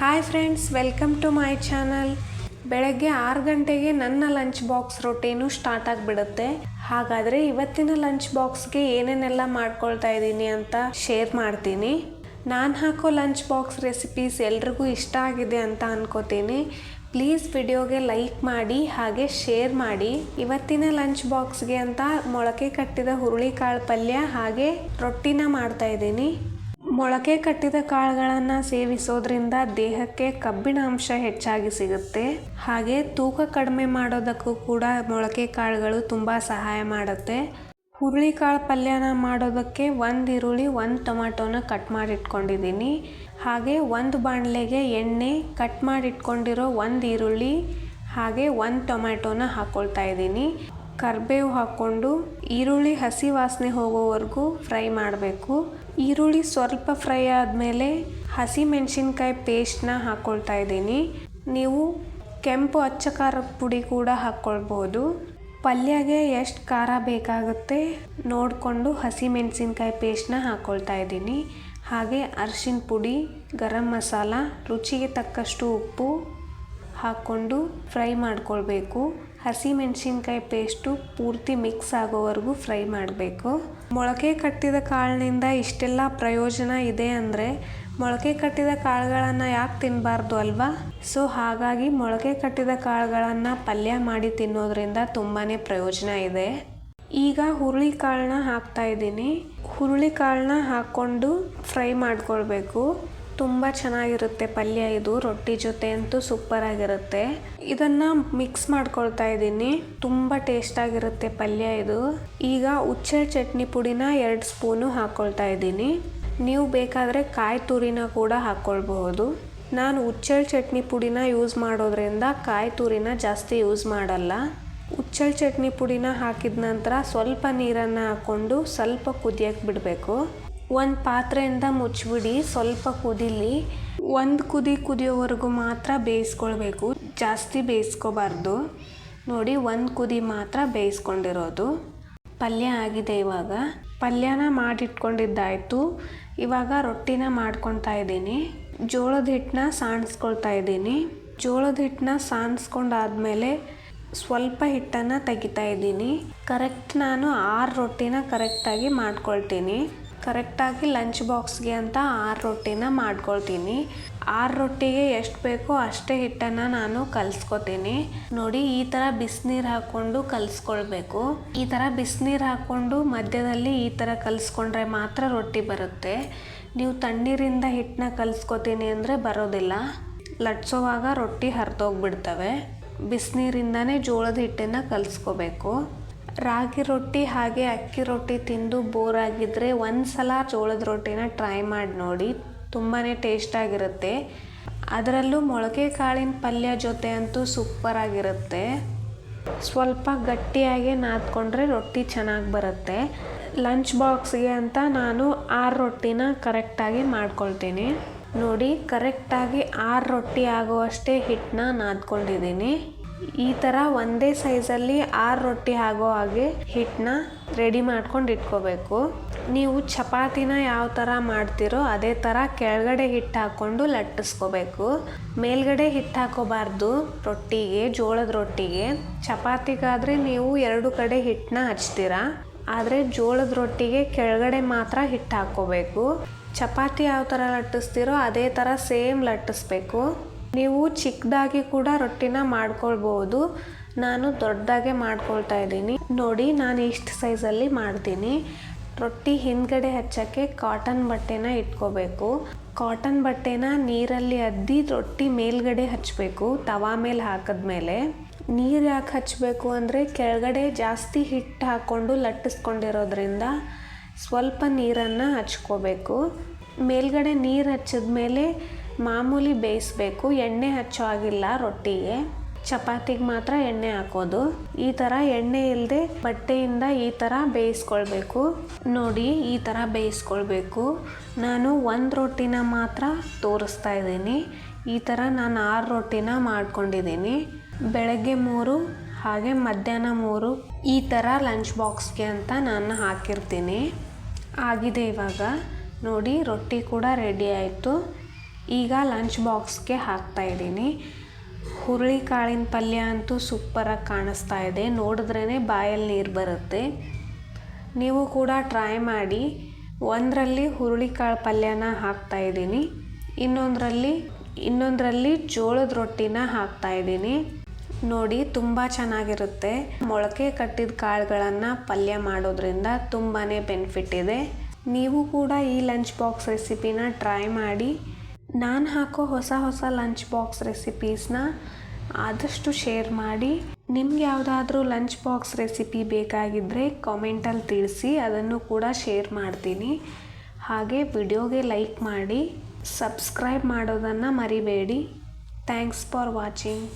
Hi friends welcome to my channel ಬೆಳಗ್ಗೆ ಆರು ಗಂಟೆಗೆ ನನ್ನ ಲಂಚ್ ಬಾಕ್ಸ್ ರೊಟೀನು ಸ್ಟಾರ್ಟ್ ಆಗಿಬಿಡುತ್ತೆ. ಹಾಗಾದರೆ ಇವತ್ತಿನ ಲಂಚ್ ಬಾಕ್ಸ್ಗೆ ಏನೇನೆಲ್ಲ ಮಾಡ್ಕೊಳ್ತಾ ಇದ್ದೀನಿ ಅಂತ ಶೇರ್ ಮಾಡ್ತೀನಿ. ನಾನು ಹಾಕೋ ಲಂಚ್ ಬಾಕ್ಸ್ ರೆಸಿಪೀಸ್ ಎಲ್ರಿಗೂ ಇಷ್ಟ ಆಗಿದೆ ಅಂತ ಅನ್ಕೋತೀನಿ. ಪ್ಲೀಸ್ ವಿಡಿಯೋಗೆ ಲೈಕ್ ಮಾಡಿ, ಹಾಗೆ ಶೇರ್ ಮಾಡಿ. ಇವತ್ತಿನ ಲಂಚ್ ಬಾಕ್ಸ್ಗೆ ಅಂತ ಮೊಳಕೆ ಕಟ್ಟಿದ ಹುರುಳಿಕಾಳು ಪಲ್ಯ ಹಾಗೆ ರೊಟ್ಟಿನ ಮಾಡ್ತಾ ಇದ್ದೀನಿ. ಮೊಳಕೆ ಕಟ್ಟಿದ ಕಾಳುಗಳನ್ನು ಸೇವಿಸೋದ್ರಿಂದ ದೇಹಕ್ಕೆ ಕಬ್ಬಿಣ ಅಂಶ ಹೆಚ್ಚಾಗಿ ಸಿಗುತ್ತೆ. ಹಾಗೆ ತೂಕ ಕಡಿಮೆ ಮಾಡೋದಕ್ಕೂ ಕೂಡ ಮೊಳಕೆ ಕಾಳುಗಳು ತುಂಬ ಸಹಾಯ ಮಾಡುತ್ತೆ. ಹುರುಳಿಕಾಳು ಪಲ್ಯನ ಮಾಡೋದಕ್ಕೆ ಒಂದು ಈರುಳ್ಳಿ, ಒಂದು ಟೊಮ್ಯಾಟೋನ ಕಟ್ ಮಾಡಿಟ್ಕೊಂಡಿದ್ದೀನಿ. ಹಾಗೆ ಒಂದು ಬಾಣಲೆಗೆ ಎಣ್ಣೆ ಕಟ್ ಮಾಡಿಟ್ಕೊಂಡಿರೋ ಒಂದು ಈರುಳ್ಳಿ, ಹಾಗೆ ಒಂದು ಟೊಮ್ಯಾಟೋನ ಹಾಕ್ಕೊಳ್ತಾ ಇದ್ದೀನಿ. ಕರಿಬೇವು ಹಾಕ್ಕೊಂಡು ಈರುಳ್ಳಿ ಹಸಿ ವಾಸನೆ ಹೋಗೋವರೆಗೂ ಫ್ರೈ ಮಾಡಬೇಕು. ಈರುಳ್ಳಿ ಸ್ವಲ್ಪ ಫ್ರೈ ಆದಮೇಲೆ ಹಸಿ ಮೆಣಸಿನ್ಕಾಯಿ ಪೇಸ್ಟ್ನ ಹಾಕ್ಕೊಳ್ತಾ ಇದ್ದೀನಿ. ನೀವು ಕೆಂಪು ಅಚ್ಚ ಖಾರದ ಪುಡಿ ಕೂಡ ಹಾಕ್ಕೊಳ್ಬೋದು ಪಲ್ಯಗೆ ಎಷ್ಟು ಖಾರ ಬೇಕಾಗುತ್ತೆ ನೋಡಿಕೊಂಡು ಹಸಿ ಮೆಣಸಿನ್ಕಾಯಿ ಹಾಕ್ಕೊಳ್ತಾ ಇದ್ದೀನಿ. ಹಾಗೆ ಅರಿಶಿನ ಪುಡಿ, ಗರಂ ಮಸಾಲ, ರುಚಿಗೆ ತಕ್ಕಷ್ಟು ಉಪ್ಪು ಹಾಕ್ಕೊಂಡು ಫ್ರೈ ಮಾಡ್ಕೊಳ್ಬೇಕು. ಹಸಿ ಮೆಣಸಿನ್ಕಾಯಿ ಪೇಸ್ಟು ಪೂರ್ತಿ ಮಿಕ್ಸ್ ಆಗೋವರೆಗೂ ಫ್ರೈ ಮಾಡಬೇಕು. ಮೊಳಕೆ ಕಟ್ಟಿದ ಕಾಳಿನಿಂದ ಇಷ್ಟೆಲ್ಲ ಪ್ರಯೋಜನ ಇದೆ ಅಂದರೆ ಮೊಳಕೆ ಕಟ್ಟಿದ ಕಾಳುಗಳನ್ನು ಯಾಕೆ ತಿನ್ನಬಾರ್ದು ಅಲ್ವಾ? ಸೊ ಹಾಗಾಗಿ ಮೊಳಕೆ ಕಟ್ಟಿದ ಕಾಳುಗಳನ್ನು ಪಲ್ಯ ಮಾಡಿ ತಿನ್ನೋದ್ರಿಂದ ತುಂಬಾ ಪ್ರಯೋಜನ ಇದೆ. ಈಗ ಹುರುಳಿ ಕಾಳನ್ನ ಹಾಕ್ತಾ ಇದ್ದೀನಿ. ಹುರುಳಿ ಕಾಳನ್ನ ಹಾಕ್ಕೊಂಡು ಫ್ರೈ ಮಾಡ್ಕೊಳ್ಬೇಕು. ತುಂಬ ಚೆನ್ನಾಗಿರುತ್ತೆ ಪಲ್ಯ ಇದು. ರೊಟ್ಟಿ ಜೊತೆ ಅಂತೂ ಸೂಪರಾಗಿರುತ್ತೆ ಇದನ್ನು ಮಿಕ್ಸ್ ಮಾಡ್ಕೊಳ್ತಾ ಇದ್ದೀನಿ. ತುಂಬ ಟೇಸ್ಟಾಗಿರುತ್ತೆ ಪಲ್ಯ ಇದು. ಈಗ ಉಚ್ಚೆ ಚಟ್ನಿ ಪುಡಿನ ಎರಡು ಸ್ಪೂನು ಹಾಕ್ಕೊಳ್ತಾ ಇದ್ದೀನಿ. ನೀವು ಬೇಕಾದರೆ ಕಾಯಿ ತುರಿನ ಕೂಡ ಹಾಕ್ಕೊಳ್ಬಹುದು ನಾನು ಉಚ್ಚಳ್ ಚಟ್ನಿ ಪುಡಿನ ಯೂಸ್ ಮಾಡೋದ್ರಿಂದ ಕಾಯಿ ತುರಿನ ಜಾಸ್ತಿ ಯೂಸ್ ಮಾಡಲ್ಲ. ಉಚ್ಚಳ್ ಚಟ್ನಿ ಪುಡಿನ ಹಾಕಿದ ನಂತರ ಸ್ವಲ್ಪ ನೀರನ್ನು ಹಾಕ್ಕೊಂಡು ಸ್ವಲ್ಪ ಕುದಿಯಕ್ಕೆ ಬಿಡಬೇಕು. ಒಂದು ಪಾತ್ರೆಯಿಂದ ಮುಚ್ಚಿಬಿಡಿ, ಸ್ವಲ್ಪ ಕುದಿಲಿ. ಒಂದು ಕುದಿ ಕುದಿಯೋವರೆಗೂ ಮಾತ್ರ ಬೇಯಿಸ್ಕೊಳ್ಬೇಕು. ಜಾಸ್ತಿ ಬೇಯಿಸ್ಕೋಬಾರ್ದು. ನೋಡಿ, ಒಂದು ಕುದಿ ಮಾತ್ರ ಬೇಯಿಸ್ಕೊಂಡಿರೋದು. ಪಲ್ಯ ಆಗಿದೆ ಇವಾಗ. ಪಲ್ಯನ ಮಾಡಿಟ್ಕೊಂಡಿದ್ದಾಯಿತು. ಇವಾಗ ರೊಟ್ಟಿನ ಮಾಡ್ಕೊತಾ ಇದ್ದೀನಿ. ಜೋಳದ ಹಿಟ್ಟನ್ನ ಸಾಣಿಸ್ಕೊಳ್ತಾ ಇದ್ದೀನಿ. ಜೋಳದ ಹಿಟ್ಟನ್ನ ಸಾಣಿಸ್ಕೊಂಡಾದ್ಮೇಲೆ ಸ್ವಲ್ಪ ಹಿಟ್ಟನ್ನು ತೆಗಿತಾ ಇದ್ದೀನಿ. ಕರೆಕ್ಟ್ ನಾನು ಆರು ರೊಟ್ಟಿನ ಕರೆಕ್ಟಾಗಿ ಮಾಡ್ಕೊಳ್ತೀನಿ. ಕರೆಕ್ಟಾಗಿ ಲಂಚ್ ಬಾಕ್ಸ್ಗೆ ಅಂತ ಆರು ರೊಟ್ಟಿನ ಮಾಡ್ಕೊಳ್ತೀನಿ. ಆರು ರೊಟ್ಟಿಗೆ ಎಷ್ಟು ಬೇಕೋ ಅಷ್ಟೇ ಹಿಟ್ಟನ್ನು ನಾನು ಕಲಿಸ್ಕೊತೀನಿ. ನೋಡಿ, ಈ ಥರ ಬಿಸಿನೀರು ಹಾಕ್ಕೊಂಡು ಕಲಿಸ್ಕೊಳ್ಬೇಕು. ಈ ಥರ ಬಿಸಿನೀರು ಹಾಕ್ಕೊಂಡು ಮಧ್ಯದಲ್ಲಿ ಈ ಥರ ಕಲಿಸ್ಕೊಂಡ್ರೆ ಮಾತ್ರ ರೊಟ್ಟಿ ಬರುತ್ತೆ. ನೀವು ತಣ್ಣೀರಿಂದ ಹಿಟ್ಟನ್ನ ಕಲಿಸ್ಕೊತೀನಿ ಅಂದರೆ ಬರೋದಿಲ್ಲ. ಲಟ್ಸೋವಾಗ ರೊಟ್ಟಿ ಹರಿದೋಗ್ಬಿಡ್ತವೆ. ಬಿಸಿನೀರಿಂದನೇ ಜೋಳದ ಹಿಟ್ಟನ್ನು ಕಲಿಸ್ಕೋಬೇಕು. ರಾಗಿ ರೊಟ್ಟಿ ಹಾಗೆ ಅಕ್ಕಿ ರೊಟ್ಟಿ ತಿಂದು ಬೋರ್ ಆಗಿದ್ದರೆ ಒಂದು ಸಲ ಜೋಳದ ರೊಟ್ಟಿನ ಟ್ರೈ ಮಾಡಿ ನೋಡಿ. ತುಂಬಾ ಟೇಸ್ಟಾಗಿರುತ್ತೆ ಅದರಲ್ಲೂ ಮೊಳಕೆ ಕಾಳಿನ ಪಲ್ಯ ಜೊತೆ ಅಂತೂ ಸೂಪರಾಗಿರುತ್ತೆ ಸ್ವಲ್ಪ ಗಟ್ಟಿಯಾಗಿ ನಾದ್ಕೊಂಡ್ರೆ ರೊಟ್ಟಿ ಚೆನ್ನಾಗಿ ಬರುತ್ತೆ. ಲಂಚ್ ಬಾಕ್ಸ್ಗೆ ಅಂತ ನಾನು ಆರು ರೊಟ್ಟಿನ ಕರೆಕ್ಟಾಗಿ ಮಾಡ್ಕೊಳ್ತೀನಿ. ನೋಡಿ ಕರೆಕ್ಟಾಗಿ ಆರು ರೊಟ್ಟಿ ಆಗುವಷ್ಟೇ ಹಿಟ್ಟನ್ನ ನಾದ್ಕೊಂಡಿದ್ದೀನಿ. ಈ ಥರ ಒಂದೇ ಸೈಜಲ್ಲಿ ಆರು ರೊಟ್ಟಿ ಆಗೋ ಹಾಗೆ ಹಿಟ್ಟನ್ನ ರೆಡಿ ಮಾಡ್ಕೊಂಡು ಇಟ್ಕೋಬೇಕು. ನೀವು ಚಪಾತಿನ ಯಾವ ಥರ ಮಾಡ್ತೀರೋ ಅದೇ ಥರ ಕೆಳಗಡೆ ಹಿಟ್ಟು ಹಾಕ್ಕೊಂಡು ಲಟ್ಟಿಸ್ಕೋಬೇಕು. ಮೇಲ್ಗಡೆ ಹಿಟ್ಟು ಹಾಕೋಬಾರ್ದು ರೊಟ್ಟಿಗೆ, ಜೋಳದ ರೊಟ್ಟಿಗೆ. ಚಪಾತಿಗಾದರೆ ನೀವು ಎರಡು ಕಡೆ ಹಿಟ್ಟನ್ನ ಹಚ್ತೀರಾ? ಆದರೆ ಜೋಳದ ರೊಟ್ಟಿಗೆ ಕೆಳಗಡೆ ಮಾತ್ರ ಹಿಟ್ಟು ಹಾಕ್ಕೋಬೇಕು. ಚಪಾತಿ ಯಾವ ಥರ ಲಟ್ಟಿಸ್ತೀರೋ ಅದೇ ಥರ ಸೇಮ್ ಲಟ್ಟಿಸ್ಬೇಕು. ನೀವು ಚಿಕ್ಕದಾಗಿ ಕೂಡ ರೊಟ್ಟಿನ ಮಾಡ್ಕೊಳ್ಬೋದು. ನಾನು ದೊಡ್ಡದಾಗೆ ಮಾಡ್ಕೊಳ್ತಾ ಇದ್ದೀನಿ. ನೋಡಿ, ನಾನು ಇಷ್ಟು ಸೈಜಲ್ಲಿ ಮಾಡ್ತೀನಿ. ರೊಟ್ಟಿ ಹಿಂದ್ಗಡೆ ಹಚ್ಚೋಕ್ಕೆ ಕಾಟನ್ ಬಟ್ಟೆನ ಇಟ್ಕೋಬೇಕು. ಕಾಟನ್ ಬಟ್ಟೆನ ನೀರಲ್ಲಿ ಅದ್ದಿ ರೊಟ್ಟಿ ಮೇಲ್ಗಡೆ ಹಚ್ಚಬೇಕು ತವಾ ಮೇಲೆ ಹಾಕಿದ್ಮೇಲೆ. ನೀರು ಯಾಕೆ ಹಚ್ಚಬೇಕು ಅಂದರೆ ಕೆಳಗಡೆ ಜಾಸ್ತಿ ಹಿಟ್ಟು ಹಾಕ್ಕೊಂಡು ಲಟ್ಟಿಸ್ಕೊಂಡಿರೋದ್ರಿಂದ ಸ್ವಲ್ಪ ನೀರನ್ನು ಹಚ್ಕೋಬೇಕು. ಮೇಲ್ಗಡೆ ನೀರು ಹಚ್ಚಿದ್ಮೇಲೆ ಮಾಮೂಲಿ ಬೇಯಿಸ್ಬೇಕು, ಎಣ್ಣೆ ಹಚ್ಚೋ ಆಗಿಲ್ಲ ರೊಟ್ಟಿಗೆ. ಚಪಾತಿಗೆ ಮಾತ್ರ ಎಣ್ಣೆ ಹಾಕೋದು. ಈ ಥರ ಎಣ್ಣೆ ಇಲ್ಲದೆ ಬಟ್ಟೆಯಿಂದ ಈ ಥರ ಬೇಯಿಸ್ಕೊಳ್ಬೇಕು. ನೋಡಿ, ಈ ಥರ ಬೇಯಿಸ್ಕೊಳ್ಬೇಕು. ನಾನು ಒಂದು ರೊಟ್ಟಿನ ಮಾತ್ರ ತೋರಿಸ್ತಾ ಇದ್ದೀನಿ. ಈ ಥರ ನಾನು ಆರು ರೊಟ್ಟಿನ ಮಾಡ್ಕೊಂಡಿದ್ದೀನಿ. ಬೆಳಗ್ಗೆ ಮೂರು, ಹಾಗೆ ಮಧ್ಯಾಹ್ನ ಮೂರು ಈ ಥರ ಲಂಚ್ ಬಾಕ್ಸ್ಗೆ ಅಂತ ನಾನು ಹಾಕಿರ್ತೀನಿ. ಆಗಿದೆ ಇವಾಗ. ನೋಡಿ, ರೊಟ್ಟಿ ಕೂಡ ರೆಡಿ ಆಯಿತು. ಈಗ ಲಂಚ್ ಬಾಕ್ಸ್ಗೆ ಹಾಕ್ತಾ ಇದ್ದೀನಿ. ಹುರುಳಿಕಾಳಿನ ಪಲ್ಯ ಅಂತೂ ಸೂಪರಾಗಿ ಕಾಣಿಸ್ತಾ ಇದೆ. ನೋಡಿದ್ರೇ ಬಾಯಲ್ಲಿ ನೀರು ಬರುತ್ತೆ. ನೀವು ಕೂಡ ಟ್ರೈ ಮಾಡಿ. ಒಂದರಲ್ಲಿ ಹುರುಳಿಕಾಳು ಪಲ್ಯನ ಹಾಕ್ತಾ ಇದ್ದೀನಿ. ಇನ್ನೊಂದರಲ್ಲಿ ಇನ್ನೊಂದರಲ್ಲಿ ಜೋಳದ ರೊಟ್ಟಿನ ಹಾಕ್ತಾ ಇದ್ದೀನಿ. ನೋಡಿ, ತುಂಬ ಚೆನ್ನಾಗಿರುತ್ತೆ. ಮೊಳಕೆ ಕಟ್ಟಿದ ಕಾಳುಗಳನ್ನು ಪಲ್ಯ ಮಾಡೋದ್ರಿಂದ ತುಂಬಾ ಬೆನಿಫಿಟ್ ಇದೆ. ನೀವು ಕೂಡ ಈ ಲಂಚ್ ಬಾಕ್ಸ್ ರೆಸಿಪಿನ ಟ್ರೈ ಮಾಡಿ. ನಾನು ಹಾಕೋ ಹೊಸ ಹೊಸ ಲಂಚ್ ಬಾಕ್ಸ್ ರೆಸಿಪೀಸ್ನ ಆದಷ್ಟು ಶೇರ್ ಮಾಡಿ. ನಿಮ್ಗೆ ಯಾವುದಾದ್ರೂ ಲಂಚ್ ಬಾಕ್ಸ್ ರೆಸಿಪಿ ಬೇಕಾಗಿದ್ದರೆ ಕಾಮೆಂಟಲ್ಲಿ ತಿಳಿಸಿ, ಅದನ್ನು ಕೂಡ ಶೇರ್ ಮಾಡ್ತೀನಿ. ಹಾಗೆ ವಿಡಿಯೋಗೆ ಲೈಕ್ ಮಾಡಿ ಸಬ್ಸ್ಕ್ರೈಬ್ ಮಾಡೋದನ್ನು ಮರಿಬೇಡಿ. Thanks for watching